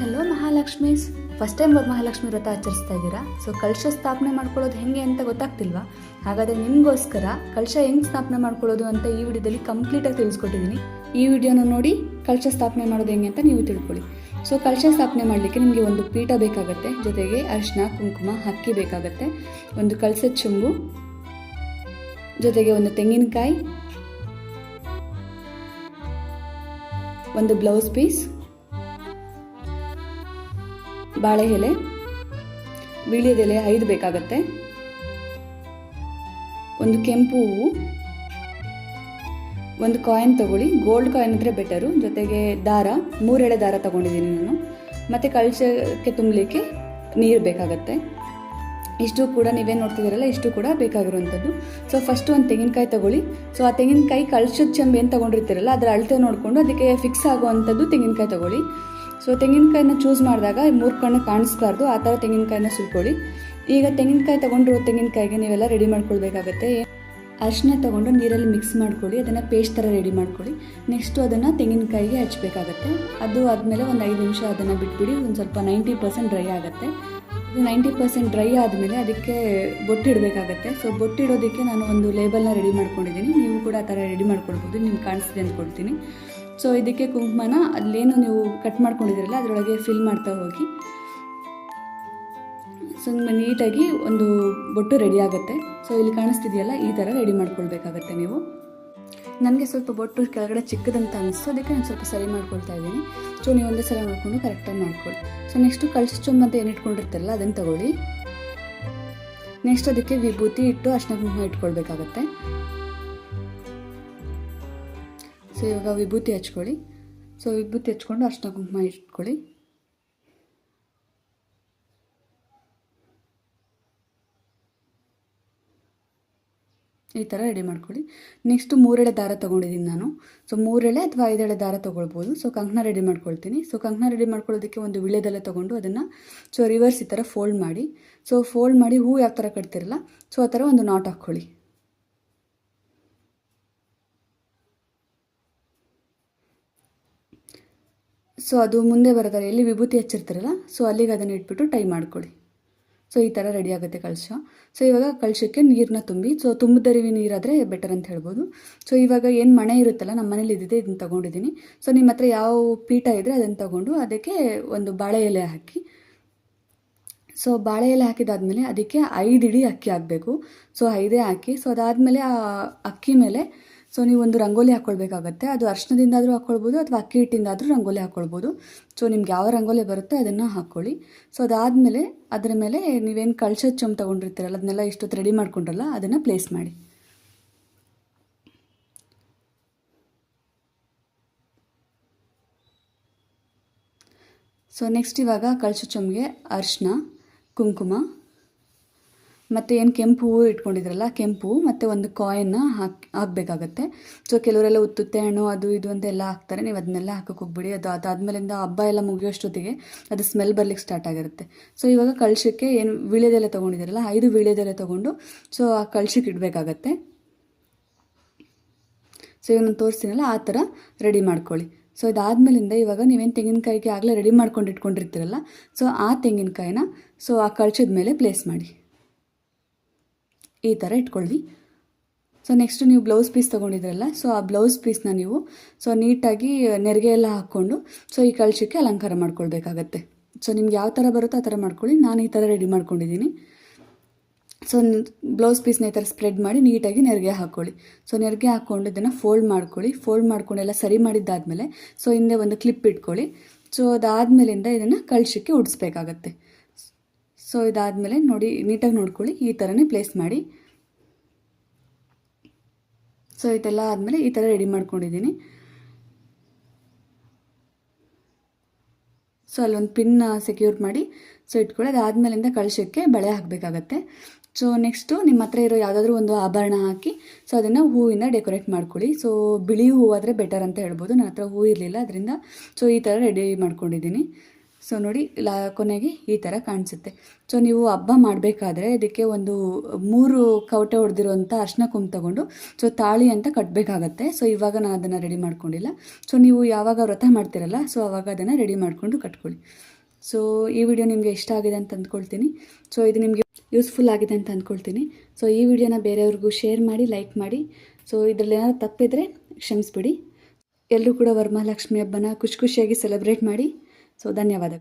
Hello Mahalakshmis first time Mahalakshmi ವ್ರತ ಆಚರಿಸ್ತಾ ಇದ್ದೀರಾ? ಸೊ ಕಲಶ ಸ್ಥಾಪನೆ ಮಾಡ್ಕೊಳ್ಳೋದು ಹೆಂಗೆ ಅಂತ ಗೊತ್ತಾಗ್ತಿಲ್ವಾ? ಹಾಗಾದರೆ ನಿಮಗೋಸ್ಕರ ಕಲಶ ಹೆಂಗೆ ಸ್ಥಾಪನೆ ಮಾಡ್ಕೊಳ್ಳೋದು ಅಂತ ಈ ವಿಡಿಯೋದಲ್ಲಿ ಕಂಪ್ಲೀಟಾಗಿ ತಿಳಿಸ್ಕೊಟ್ಟಿದ್ದೀನಿ. ಈ ವಿಡಿಯೋನ ನೋಡಿ ಕಲಶ ಸ್ಥಾಪನೆ ಮಾಡೋದು ಹೆಂಗೆ ಅಂತ ನೀವು ತಿಳ್ಕೊಳ್ಳಿ. ಸೊ ಕಲಶ ಸ್ಥಾಪನೆ ಮಾಡಲಿಕ್ಕೆ ನಿಮಗೆ ಒಂದು ಪೀಠ ಬೇಕಾಗುತ್ತೆ. ಜೊತೆಗೆ ಅರಿಶಿನ ಕುಂಕುಮ, ಹಕ್ಕಿ ಬೇಕಾಗುತ್ತೆ. ಒಂದು ಕಳಸದ ಚುಂಬು, ಜೊತೆಗೆ ಒಂದು ತೆಂಗಿನಕಾಯಿ, ಒಂದು ಬ್ಲೌಸ್ ಪೀಸ್ ಬಾಳೆ ಎಲೆ ವೀಳ್ಯದೆಲೆ ಐದು ಬೇಕಾಗತ್ತೆ. ಒಂದು ಕೆಂಪು ಹೂವು, ಒಂದು ಕಾಯಿನ್ ತಗೊಳ್ಳಿ. ಗೋಲ್ಡ್ ಕಾಯಿನ್ ಇದ್ರೆ ಬೆಟರು. ಜೊತೆಗೆ ದಾರ ಮೂರೆಳೆ ದಾರ ತಗೊಂಡಿದ್ದೀನಿ ನಾನು. ಮತ್ತು ಕಳಶಕ್ಕೆ ತುಂಬಲಿಕ್ಕೆ ನೀರು ಬೇಕಾಗತ್ತೆ. ಇಷ್ಟು ಕೂಡ ನೀವೇನು ನೋಡ್ತಿದ್ದೀರಲ್ಲ, ಇಷ್ಟು ಕೂಡ ಬೇಕಾಗಿರುವಂಥದ್ದು. ಸೊ ಫಸ್ಟ್ ಒಂದು ತೆಂಗಿನಕಾಯಿ ತಗೊಳ್ಳಿ. ಸೊ ಆ ತೆಂಗಿನಕಾಯಿ ಕಳಶದ ಚೆಂಬ ಏನು ತೊಗೊಂಡಿರ್ತೀರಲ್ಲ, ಅದರ ಅಳತೆ ನೋಡಿಕೊಂಡು ಅದಕ್ಕೆ ಫಿಕ್ಸ್ ಆಗುವಂಥದ್ದು ತೆಂಗಿನಕಾಯಿ ತಗೊಳ್ಳಿ. ಸೊ ತೆಂಗಿನಕಾಯಿನ ಚೂಸ್ ಮಾಡಿದಾಗ ಮೂರು ಕಣ್ಣು ಕಾಣಿಸ್ಬಾರ್ದು. ಆ ಥರ ತೆಂಗಿನಕಾಯಿನ ಸುಲ್ಕೊಳ್ಳಿ ಈಗ ತೆಂಗಿನಕಾಯಿ ತೊಗೊಂಡಿರೋ ತೆಂಗಿನಕಾಯಿಗೆ ನೀವೆಲ್ಲ ರೆಡಿ ಮಾಡ್ಕೊಳ್ಬೇಕಾಗತ್ತೆ. ಅರಿಶಿನ ತೊಗೊಂಡು ನೀರಲ್ಲಿ ಮಿಕ್ಸ್ ಮಾಡ್ಕೊಳ್ಳಿ. ಅದನ್ನು ಪೇಸ್ಟ್ ಥರ ರೆಡಿ ಮಾಡ್ಕೊಳ್ಳಿ. ನೆಕ್ಸ್ಟು ಅದನ್ನು ತೆಂಗಿನಕಾಯಿಗೆ ಹಚ್ಚಬೇಕಾಗತ್ತೆ ಅದು ಆದಮೇಲೆ ಒಂದು ಐದು ನಿಮಿಷ ಅದನ್ನು ಬಿಟ್ಬಿಡಿ. ಒಂದು ಸ್ವಲ್ಪ ನೈಂಟಿ ಪರ್ಸೆಂಟ್ ಡ್ರೈ ಆಗುತ್ತೆ. ಇದು ನೈಂಟಿ ಪರ್ಸೆಂಟ್ ಡ್ರೈ ಆದಮೇಲೆ ಅದಕ್ಕೆ ಬೊಟ್ಟಿಡಬೇಕಾಗತ್ತೆ ಸೊ ಬೊಟ್ಟಿಡೋದಕ್ಕೆ ನಾನು ಒಂದು ಲೇಬಲ್ನ ರೆಡಿ ಮಾಡ್ಕೊಂಡಿದ್ದೀನಿ. ನೀವು ಕೂಡ ಆ ಥರ ರೆಡಿ ಮಾಡ್ಕೊಳ್ಬೋದು. ನಿಮ್ಗೆ ಕಾಣಿಸ್ತಿದೆ ಅಂದ್ಕೊಳ್ತೀನಿ ಸೊ ಇದಕ್ಕೆ ಕುಂಕುಮನ ಅಲ್ಲೇನು ನೀವು ಕಟ್ ಮಾಡ್ಕೊಂಡಿದ್ದೀರಲ್ಲ ಅದರೊಳಗೆ ಫಿಲ್ ಮಾಡ್ತಾ ಹೋಗಿ. ಸೊ ನೀಟಾಗಿ ಒಂದು ಬೊಟ್ಟು ರೆಡಿ ಆಗುತ್ತೆ. ಸೊ ಇಲ್ಲಿ ಕಾಣಿಸ್ತಿದೆಯಲ್ಲ, ಈ ಥರ ರೆಡಿ ಮಾಡ್ಕೊಳ್ಬೇಕಾಗತ್ತೆ ನೀವು. ನನಗೆ ಸ್ವಲ್ಪ ಬೊಟ್ಟು ಕೆಳಗಡೆ ಚಿಕ್ಕದಂತ ಅನಿಸ್ತು, ಅದಕ್ಕೆ ನಾನು ಸ್ವಲ್ಪ ಸರಿ ಮಾಡ್ಕೊಳ್ತಾ ಇದ್ದೀನಿ. ಸೊ ನೀವು ಒಂದೇ ಸಲ ಮಾಡಿಕೊಂಡು ಕರೆಕ್ಟಾಗಿ ಮಾಡ್ಕೊಳ್ಳಿ. ಸೊ ನೆಕ್ಸ್ಟು ಕಳ್ಸಿ ಚೊಂಬು ಅಂತ ಏನು ಇಟ್ಕೊಂಡಿರ್ತಾರಲ್ಲ, ಅದನ್ನು ತಗೊಳ್ಳಿ. ನೆಕ್ಸ್ಟ್ ಅದಕ್ಕೆ ವಿಭೂತಿ ಇಟ್ಟು ಅರ್ಶನ ಕುಂಕುಮ ಇಟ್ಕೊಳ್ಬೇಕಾಗತ್ತೆ. ಸೊ, ಇವಾಗ ವಿಭೂತಿ ಹಚ್ಕೊಳ್ಳಿ. ಸೊ, ವಿಭೂತಿ ಹಚ್ಕೊಂಡು ಅರ್ಶಿನ ಕುಂಕುಮ ಇಟ್ಕೊಳ್ಳಿ. ಈ ಥರ ರೆಡಿ ಮಾಡ್ಕೊಳ್ಳಿ. ನೆಕ್ಸ್ಟು ಮೂರೆಳೆ ದಾರ ತೊಗೊಂಡಿದ್ದೀನಿ ನಾನು. ಸೊ ಮೂರೆಳೆ ಅಥವಾ ಐದೆಳೆ ದಾರ ತೊಗೊಳ್ಬೋದು. ಸೊ ಕಂಕಣ ರೆಡಿ ಮಾಡ್ಕೊಳ್ತೀನಿ. ಸೊ ಕಂಕಣ ರೆಡಿ ಮಾಡ್ಕೊಳ್ಳೋದಕ್ಕೆ ಒಂದು ವಿಳೆದೆಲೆ ತೊಗೊಂಡು ಅದನ್ನು ಸೊ ರಿವರ್ಸ್ ಈ ಥರ ಫೋಲ್ಡ್ ಮಾಡಿ. ಸೊ ಫೋಲ್ಡ್ ಮಾಡಿ ಹೂ ಯಾವ ಥರ ಕಟ್ತಿರಲ್ಲ ಸೊ ಆ ಥರ ಒಂದು ನಾಟ್ ಹಾಕ್ಕೊಳ್ಳಿ. ಸೊ ಅದು ಮುಂದೆ ಬರೋದಾರೆ ಎಲ್ಲಿ ವಿಭೂತಿ ಹಚ್ಚಿರ್ತಾರಲ್ಲ ಸೊ ಅಲ್ಲಿಗೆ ಅದನ್ನು ಇಟ್ಬಿಟ್ಟು ಟೈ ಮಾಡ್ಕೊಳ್ಳಿ. ಸೊ ಈ ಥರ ರೆಡಿ ಆಗುತ್ತೆ ಕಳಶ ಸೊ ಇವಾಗ ಕಳಶಕ್ಕೆ ನೀರನ್ನ ತುಂಬಿ ಸೊ ತುಂಬದರಿವಿ ನೀರಾದರೆ ಬೆಟರ್ ಅಂತ ಹೇಳ್ಬೋದು. ಸೊ ಇವಾಗ ಏನು ಮಣೆ ಇರುತ್ತಲ್ಲ ನಮ್ಮ ಮನೇಲಿ ಇದ್ದಿದೆ ಇದನ್ನು ತೊಗೊಂಡಿದ್ದೀನಿ. ಸೊ ನಿಮ್ಮ ಹತ್ರ ಯಾವ ಪೀಠ ಇದ್ದರೆ ಅದನ್ನು ತೊಗೊಂಡು ಅದಕ್ಕೆ ಒಂದು ಬಾಳೆ ಎಲೆ ಹಾಕಿ. ಸೊ ಬಾಳೆ ಎಲೆ ಹಾಕಿದಾದ್ಮೇಲೆ ಅದಕ್ಕೆ ಐದು ಇಡೀ ಅಕ್ಕಿ ಹಾಕಬೇಕು. ಸೊ ಐದೇ ಹಾಕಿ ಸೊ ಅದಾದಮೇಲೆ ಆ ಅಕ್ಕಿ ಮೇಲೆ ಸೊ ನೀವು ಒಂದು ರಂಗೋಲಿ ಹಾಕ್ಕೊಳ್ಬೇಕಾಗತ್ತೆ ಅದು ಅರ್ಶಿನದಿಂದಾದರೂ ಹಾಕ್ಕೊಳ್ಬೋದು ಅಥವಾ ಅಕ್ಕಿ ಹಿಟ್ಟಿಂದಾದರೂ ರಂಗೋಲಿ ಹಾಕ್ಕೊಳ್ಬೋದು ಸೊ ನಿಮ್ಗೆ ಯಾವ ರಂಗೋಲಿ ಬರುತ್ತೆ ಅದನ್ನು ಹಾಕ್ಕೊಳ್ಳಿ ಸೊ ಅದಾದಮೇಲೆ ಅದರ ಮೇಲೆ ನೀವೇನು ಕಳ್ಸದ ಚೊಂಬು ತೊಗೊಂಡಿರ್ತೀರಲ್ಲ, ಅದನ್ನೆಲ್ಲ ಇಷ್ಟೊತ್ತು ರೆಡಿ ಮಾಡ್ಕೊಂಡ್ರಲ್ಲ, ಅದನ್ನು ಪ್ಲೇಸ್ ಮಾಡಿ. ಸೊ ನೆಕ್ಸ್ಟ್ ಇವಾಗ ಕಳಶ ಚೊಂಬಿಗೆ ಅರ್ಶಿನ, ಕುಂಕುಮ ಮತ್ತು ಏನು ಕೆಂಪು ಹೂವು ಇಟ್ಕೊಂಡಿದ್ರಲ್ಲ, ಕೆಂಪು ಮತ್ತು ಒಂದು ಕಾಯಿನ್ನ ಹಾಕಿ, ಹಾಕಬೇಕಾಗತ್ತೆ. ಸೊ ಕೆಲವರೆಲ್ಲ ಉತ್ತುತ್ತೆ ಹಣ್ಣು ಅದು, ಇದು ಅಂತ ಎಲ್ಲ ಹಾಕ್ತಾರೆ. ನೀವು ಅದನ್ನೆಲ್ಲ ಹಾಕೋಕೆ ಹೋಗ್ಬಿಡಿ. ಅದು ಅದಾದಮೇಲಿಂದ ಹಬ್ಬ ಎಲ್ಲ ಮುಗಿಯೋಷ್ಟೊತ್ತಿಗೆ ಅದು ಸ್ಮೆಲ್ ಬರ್ಲಿಕ್ಕೆ ಸ್ಟಾರ್ಟ್ ಆಗಿರುತ್ತೆ. ಸೊ ಇವಾಗ ಕಳಶಕ್ಕೆ ಏನು ವೀಳ್ಯದೆಲೆ ತೊಗೊಂಡಿದ್ದೀರಲ್ಲ ಐದು ವೀಳ್ಯದೆಲೆ ತೊಗೊಂಡು ಸೊ ಆ ಕಳಶಕ್ಕೆ ಇಡಬೇಕಾಗತ್ತೆ. ಸೊ ಇವಾಗ ನಾನು ತೋರಿಸ್ತೀನಲ್ಲ, ಆ ಥರ ರೆಡಿ ಮಾಡ್ಕೊಳ್ಳಿ. ಸೊ ಇದಾದ್ಮೇಲಿಂದ ಇವಾಗ ನೀವೇನು ತೆಂಗಿನಕಾಯಿಗೆ ಆಗಲೇ ರೆಡಿ ಮಾಡ್ಕೊಂಡು ಇಟ್ಕೊಂಡಿರ್ತೀರಲ್ಲ ಸೊ ಆ ತೆಂಗಿನಕಾಯಿನ ಸೊ ಆ ಕಳಚದ ಮೇಲೆ ಪ್ಲೇಸ್ ಮಾಡಿ. ಈ ಥರ ಇಟ್ಕೊಳ್ಳಿ. ಸೊ ನೆಕ್ಸ್ಟ್ ನೀವು ಬ್ಲೌಸ್ ಪೀಸ್ ತೊಗೊಂಡಿದ್ರಲ್ಲ ಸೊ ಆ ಬ್ಲೌಸ್ ಪೀಸ್ನ ನೀವು ಸೊ ನೀಟಾಗಿ ನೆರಿಗೆ ಎಲ್ಲ ಹಾಕ್ಕೊಂಡು ಸೊ ಈ ಕಳಶಕ್ಕೆ ಅಲಂಕಾರ ಮಾಡ್ಕೊಳ್ಬೇಕಾಗತ್ತೆ. ಸೊ ನಿಮ್ಗೆ ಯಾವ ಥರ ಬರುತ್ತೋ ಆ ಥರ ಮಾಡ್ಕೊಳ್ಳಿ. ನಾನು ಈ ಥರ ರೆಡಿ ಮಾಡ್ಕೊಂಡಿದ್ದೀನಿ. ಸೊ ಬ್ಲೌಸ್ ಪೀಸ್ನ ಈ ಥರ ಸ್ಪ್ರೆಡ್ ಮಾಡಿ ನೀಟಾಗಿ ನೆರಿಗೆ ಹಾಕ್ಕೊಳ್ಳಿ. ಸೊ ನೆರಿಗೆ ಹಾಕ್ಕೊಂಡು ಇದನ್ನು ಫೋಲ್ಡ್ ಮಾಡ್ಕೊಳ್ಳಿ. ಫೋಲ್ಡ್ ಮಾಡ್ಕೊಂಡು ಎಲ್ಲ ಸರಿ ಮಾಡಿದ್ದಾದಮೇಲೆ ಸೊ ಹಿಂದೆ ಒಂದು ಕ್ಲಿಪ್ ಇಟ್ಕೊಳ್ಳಿ. ಸೊ ಅದಾದಮೇಲಿಂದ ಇದನ್ನು ಕಳಶಕ್ಕೆ ಉಡಿಸ್ಬೇಕಾಗತ್ತೆ. ಸೊ, ಇದಾದಮೇಲೆ ನೋಡಿ, ನೀಟಾಗಿ ನೋಡ್ಕೊಳ್ಳಿ. ಈ ಥರನೇ ಪ್ಲೇಸ್ ಮಾಡಿ. ಸೊ, ಇದೆಲ್ಲ ಆದಮೇಲೆ ಈ ಥರ ರೆಡಿ ಮಾಡ್ಕೊಂಡಿದ್ದೀನಿ. ಸೊ, ಅಲ್ಲೊಂದು ಪಿನ್ ಸೆಕ್ಯೂರ್ ಮಾಡಿ, ಸೊ, ಇಟ್ಕೊಳ್ಳಿ. ಅದಾದಮೇಲಿಂದ ಕಳಶಕ್ಕೆ ಬಳೆ ಹಾಕಬೇಕಾಗತ್ತೆ. ಸೊ ನೆಕ್ಸ್ಟು ನಿಮ್ಮ ಹತ್ರ ಇರೋ ಯಾವುದಾದ್ರೂ ಒಂದು ಆಭರಣ ಹಾಕಿ, ಸೊ, ಅದನ್ನು ಹೂವಿಂದ ಡೆಕೋರೇಟ್ ಮಾಡ್ಕೊಳ್ಳಿ. ಸೊ, ಬಿಳಿ ಹೂವಾದರೆ ಬೆಟರ್ ಅಂತ ಹೇಳ್ಬೋದು. ನನ್ನ ಹತ್ರ ಹೂ ಇರಲಿಲ್ಲ, ಅದರಿಂದ. ಸೊ, ಈ ಥರ ರೆಡಿ ಮಾಡ್ಕೊಂಡಿದ್ದೀನಿ. ಸೊ ನೋಡಿ ಕೊನೆಗೆ ಈ ಥರ ಕಾಣಿಸುತ್ತೆ. ಸೊ ನೀವು ಹಬ್ಬ ಮಾಡಬೇಕಾದ್ರೆ ಇದಕ್ಕೆ ಒಂದು ಮೂರು ಕವಟೆ ಹೊಡೆದಿರುವಂಥ ಅರ್ಶಿನ ಕುಂ ತಗೊಂಡು, ಸೊ ತಾಳಿ ಅಂತ ಕಟ್ಟಬೇಕಾಗತ್ತೆ ಸೊ ಇವಾಗ ನಾನು ಅದನ್ನು ರೆಡಿ ಮಾಡ್ಕೊಂಡಿಲ್ಲ. ಸೊ ನೀವು ಯಾವಾಗ ವ್ರತ ಮಾಡ್ತೀರಲ್ಲ, ಸೊ ಅವಾಗ ಅದನ್ನು ರೆಡಿ ಮಾಡಿಕೊಂಡು ಕಟ್ಕೊಳ್ಳಿ. ಸೊ ಈ ವಿಡಿಯೋ ನಿಮಗೆ ಇಷ್ಟ ಆಗಿದೆ ಅಂತ ಅಂದ್ಕೊಳ್ತೀನಿ. ಸೊ ಇದು ನಿಮಗೆ ಯೂಸ್ಫುಲ್ ಆಗಿದೆ ಅಂತ ಅಂದ್ಕೊಳ್ತೀನಿ. ಸೊ ಈ ವಿಡಿಯೋನ ಬೇರೆಯವ್ರಿಗೂ ಶೇರ್ ಮಾಡಿ ಲೈಕ್ ಮಾಡಿ. ಸೊ ಇದರಲ್ಲಿ ಏನಾದ್ರು ತಪ್ಪಿದರೆ ಕ್ಷಮಿಸ್ಬಿಡಿ. ಎಲ್ಲರೂ ಕೂಡ ವರಮಹಾಲಕ್ಷ್ಮಿ ಹಬ್ಬನ ಖುಷಿ ಖುಷಿಯಾಗಿ ಸೆಲೆಬ್ರೇಟ್ ಮಾಡಿ. ಸೊ ಧನ್ಯವಾದ